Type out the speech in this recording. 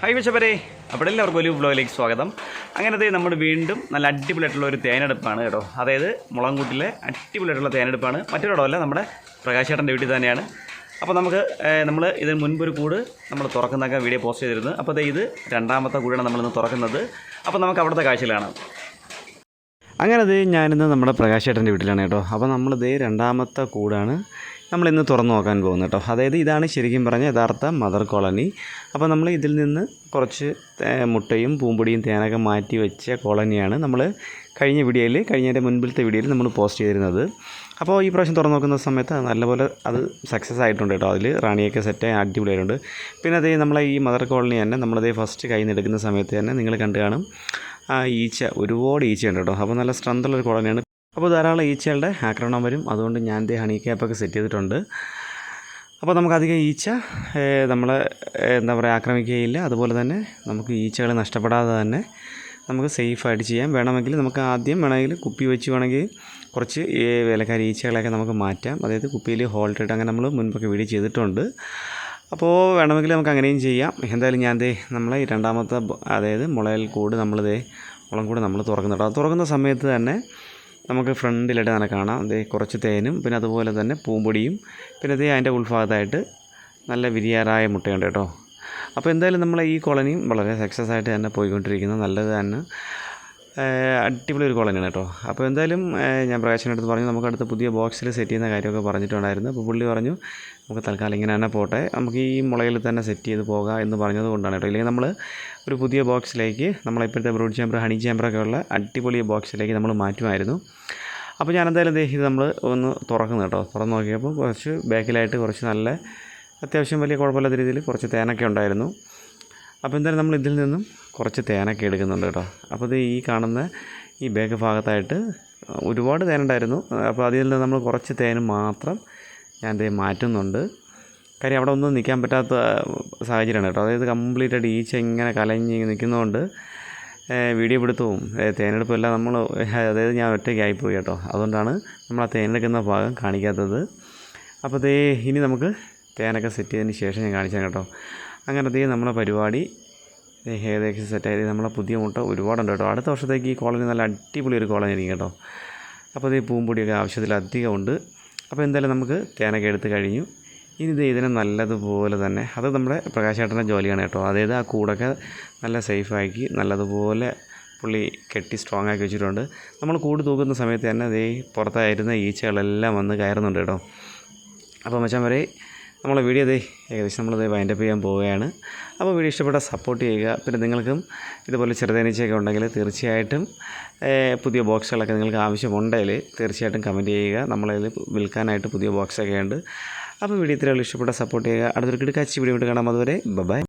Hi വിശപ്പരേ അവിടെ എല്ലാവർക്കും ഒരു ബ്ലോഗിലേക്ക് സ്വാഗതം. അങ്ങനത്തെ നമ്മൾ വീണ്ടും നല്ല അടിപൊളിയായിട്ടുള്ള ഒരു തേനെടുപ്പാണ് കേട്ടോ. അതായത് മുളങ്കൂട്ടിലെ അടിപൊളിയായിട്ടുള്ള തേനെടുപ്പാണ്. മറ്റൊരിടമല്ല നമ്മുടെ പ്രകാശേട്ടന്റെ വീട്ടിൽ തന്നെയാണ്. അപ്പോൾ നമുക്ക് നമ്മൾ ഇതിന് മുൻപ് ഒരു കൂട് നമ്മൾ തുറക്കുന്നൊക്കെ വീഡിയോ പോസ്റ്റ് ചെയ്തിരുന്നു. അപ്പോൾ ദേ ഇത് രണ്ടാമത്തെ കൂടാണ് നമ്മളിന്ന് തുറക്കുന്നത്. അപ്പോൾ നമുക്ക് അവിടുത്തെ കാഴ്ചയിലാണ് അങ്ങനെ ദേ ഞാനിന്ന് നമ്മുടെ പ്രകാശേട്ടന്റെ വീട്ടിലാണ് കേട്ടോ. അപ്പോൾ നമ്മളിത് രണ്ടാമത്തെ കൂടാണ്. നമ്മളിന്ന് തുറന്നു നോക്കാൻ പോകുന്നത് കേട്ടോ. അതായത് ഇതാണ് ശരിക്കും പറഞ്ഞ യഥാർത്ഥ മദർ കോളനി അപ്പോൾ നമ്മൾ ഇതിൽ നിന്ന് കുറച്ച് മുട്ടയും പൂമ്പൊടിയും തേനൊക്കെ മാറ്റി വെച്ച കോളനിയാണ് നമ്മൾ കഴിഞ്ഞ വീഡിയോയിൽ കഴിഞ്ഞതിന്റെ മുൻപിലത്തെ വീഡിയോയിൽ നമ്മൾ പോസ്റ്റ് ചെയ്തിരുന്നത്. അപ്പോൾ ഈ പ്രാവശ്യം തുറന്നു നോക്കുന്ന സമയത്ത് നല്ലപോലെ അത് സക്സസ് ആയിട്ടുണ്ട് കേട്ടോ. അതിൽ റാണിയൊക്കെ സെറ്റായി അടിപൊളിയായിട്ടുണ്ട്. പിന്നെ അതേ നമ്മളെ ഈ മദർ കോളനി തന്നെ നമ്മളതേ ഫസ്റ്റ് കയ്യിൽ നിന്ന് എടുക്കുന്ന സമയത്ത് തന്നെ നിങ്ങൾ കണ്ടു കാണും ആ ഈച്ച ഒരുപാട് ഈച്ചയുണ്ട് കേട്ടോ. അപ്പോൾ നല്ല സ്ട്രെങ്ത് ഒരു കോളനിയാണ് അപ്പോൾ ധാരാളം ഈച്ചകളുടെ ആക്രമണം വരും. അതുകൊണ്ട് ഞാൻ ദേ ഹണി ക്യാപ്പൊക്കെ സെറ്റ് ചെയ്തിട്ടുണ്ട്. അപ്പോൾ നമുക്ക് അധികം ഈച്ച നമ്മൾ എന്താ പറയുക ആക്രമിക്കുകയില്ല. അതുപോലെ തന്നെ നമുക്ക് ഈച്ചകളെ നഷ്ടപ്പെടാതെ തന്നെ നമുക്ക് സേഫായിട്ട് ചെയ്യാം. വേണമെങ്കിൽ നമുക്ക് ആദ്യം വേണമെങ്കിൽ കുപ്പി വെച്ച് വേണമെങ്കിൽ കുറച്ച് വിലക്കാരി ഈച്ചകളെയൊക്കെ നമുക്ക് മാറ്റാം. അതായത് കുപ്പിയിൽ ഹോൾട്ടിട്ട് അങ്ങനെ നമ്മൾ മുൻപൊക്കെ വീഡിയോ ചെയ്തിട്ടുണ്ട്. അപ്പോൾ വേണമെങ്കിൽ നമുക്ക് അങ്ങനെയും ചെയ്യാം. എന്തായാലും ഞാൻ ദേ നമ്മളെ രണ്ടാമത്തെ അതായത് മുളയിൽ കൂട് നമ്മളിതേ മുളം കൂട് നമ്മൾ തുറക്കുന്നുണ്ട്. അത് തുറക്കുന്ന സമയത്ത് തന്നെ നമുക്ക് ഫ്രണ്ടിലായിട്ട് തന്നെ കാണാം. ദേ കുറച്ച് തേനും പിന്നെ അതുപോലെ തന്നെ പൂമ്പൊടിയും പിന്നെ ദേ അതിന്റെ ഉൾഭാഗത്തായിട്ട് നല്ല വിരിയാറായ മുട്ടയുണ്ട് കേട്ടോ. അപ്പോൾ എന്തായാലും നമ്മളെ ഈ കോളനിയും വളരെ സക്സസ് ആയിട്ട് തന്നെ പോയിക്കൊണ്ടിരിക്കുന്നത് നല്ലത് തന്നെ. അടിപൊളി ഒരു കോളനിയാണ് കേട്ടോ. അപ്പോൾ എന്തായാലും ഞാൻ പ്രകാശിന്റെ അടുത്ത് പറഞ്ഞു നമുക്ക് അടുത്ത പുതിയ ബോക്സിൽ സെറ്റ് ചെയ്യുന്ന കാര്യമൊക്കെ പറഞ്ഞിട്ടുണ്ടായിരുന്നു. അപ്പോൾ പുള്ളി പറഞ്ഞു നമുക്ക് തൽക്കാലം ഇങ്ങനെ തന്നെ പോട്ടെ. നമുക്ക് ഈ മുളയിൽ തന്നെ സെറ്റ് ചെയ്ത് പോകാം എന്ന് പറഞ്ഞത് കൊണ്ടാണ് കേട്ടോ. ഇല്ലെങ്കിൽ നമ്മൾ ഒരു പുതിയ ബോക്സിലേക്ക് നമ്മളിപ്പോഴത്തെ ബ്രൂഡ് ചേമ്പർ ഹണി ചേമ്പറൊക്കെ ഉള്ള അടിപൊളി ബോക്സിലേക്ക് നമ്മൾ മാറ്റുമായിരുന്നു. അപ്പോൾ ഞാൻ എന്തായാലും ഇത് നമ്മൾ ഒന്ന് തുറക്കുന്നു കേട്ടോ. തുറന്ന് നോക്കിയപ്പോൾ കുറച്ച് ബാക്കിലായിട്ട് കുറച്ച് നല്ല അത്യാവശ്യം വലിയ കുഴപ്പമില്ലാത്ത രീതിയിൽ കുറച്ച് തേനൊക്കെ ഉണ്ടായിരുന്നു. അപ്പോൾ എന്തായാലും നമ്മൾ ഇതിൽ നിന്നും കുറച്ച് തേനൊക്കെ എടുക്കുന്നുണ്ട് കേട്ടോ. അപ്പോൾ ഇത് ഈ കാണുന്ന ഈ ബേക്ക് ഭാഗത്തായിട്ട് ഒരുപാട് തേനുണ്ടായിരുന്നു അപ്പോൾ അതിൽ നിന്ന് നമ്മൾ കുറച്ച് തേനും മാത്രം ഞാൻ ഇത് മാറ്റുന്നുണ്ട്. കാര്യം അവിടെ ഒന്നും നിൽക്കാൻ പറ്റാത്ത സാഹചര്യമാണ് കേട്ടോ. അതായത് കംപ്ലീറ്റ് ആയിട്ട് ഈച്ച ഇങ്ങനെ കലഞ്ഞ് നിൽക്കുന്നതുകൊണ്ട് വീഡിയോ ഏഹ് തേനെടുപ്പും എല്ലാം നമ്മൾ അതായത് ഞാൻ ഒറ്റയ്ക്ക് ആയിപ്പോയി കേട്ടോ. അതുകൊണ്ടാണ് നമ്മൾ ആ തേനെടുക്കുന്ന ഭാഗം കാണിക്കാത്തത്. അപ്പോൾ ഇനി നമുക്ക് തേനൊക്കെ സെറ്റ് ചെയ്തതിന് ശേഷം ഞാൻ കാണിച്ചാൽ കേട്ടോ. അങ്ങനെ ദേ നമ്മളെ പരിപാടി. ഏകദേശം സെറ്റായത് നമ്മളെ പുതിയ മുട്ട ഒരുപാടുണ്ട് കേട്ടോ. അടുത്ത വർഷത്തേക്ക് ഈ കോളനി നല്ല അടിപൊളി ഒരു കോളനി ആയിരിക്കും കേട്ടോ. അപ്പോൾ ദേ പൂമ്പൊടിയൊക്കെ ആവശ്യത്തിലധികം ഉണ്ട്. അപ്പോൾ എന്തായാലും നമുക്ക് തേനൊക്കെ എടുത്ത് കഴിഞ്ഞു. ഇനി ഇത് ഇതിനെ നല്ലതുപോലെ തന്നെ അത് നമ്മുടെ പ്രകാശേട്ടന്റെ ജോലിയാണ് കേട്ടോ. അതായത് ആ കൂടൊക്കെ നല്ല സേഫാക്കി നല്ലതുപോലെ പുള്ളി കെട്ടി സ്ട്രോങ് ആക്കി വെച്ചിട്ടുണ്ട്. നമ്മൾ കൂട് തൂക്കുന്ന സമയത്ത് തന്നെ അതേ പുറത്തായിരുന്ന ഈച്ചകളെല്ലാം വന്ന് കയറുന്നുണ്ട് കേട്ടോ. അപ്പോൾ മച്ചാൻ വരെ നമ്മളെ വീഡിയോ ദേ ഏകദേശം നമ്മളിത് വൈൻഡപ്പ് ചെയ്യാൻ പോവുകയാണ്. അപ്പോൾ വീഡിയോ ഇഷ്ടപ്പെട്ട സപ്പോർട്ട് ചെയ്യുക. പിന്നെ നിങ്ങൾക്കും ഇതുപോലെ ചെറുതേനീച്ചയൊക്കെ ഉണ്ടെങ്കിൽ തീർച്ചയായിട്ടും പുതിയ ബോക്സുകളൊക്കെ നിങ്ങൾക്ക് ആവശ്യമുണ്ടെങ്കിൽ തീർച്ചയായിട്ടും കമന്റ് ചെയ്യുക. നമ്മളതിൽ വിൽക്കാനായിട്ട് പുതിയ ബോക്സൊക്കെ ഉണ്ട്. അപ്പോൾ വീഡിയോ ഇത്രയുള്ള ഇഷ്ടപ്പെട്ട സപ്പോർട്ട് ചെയ്യുക. അടുത്തൊരു കിടക്കാച്ചി വീഡിയോ കാണാം. അതുവരെ ബൈ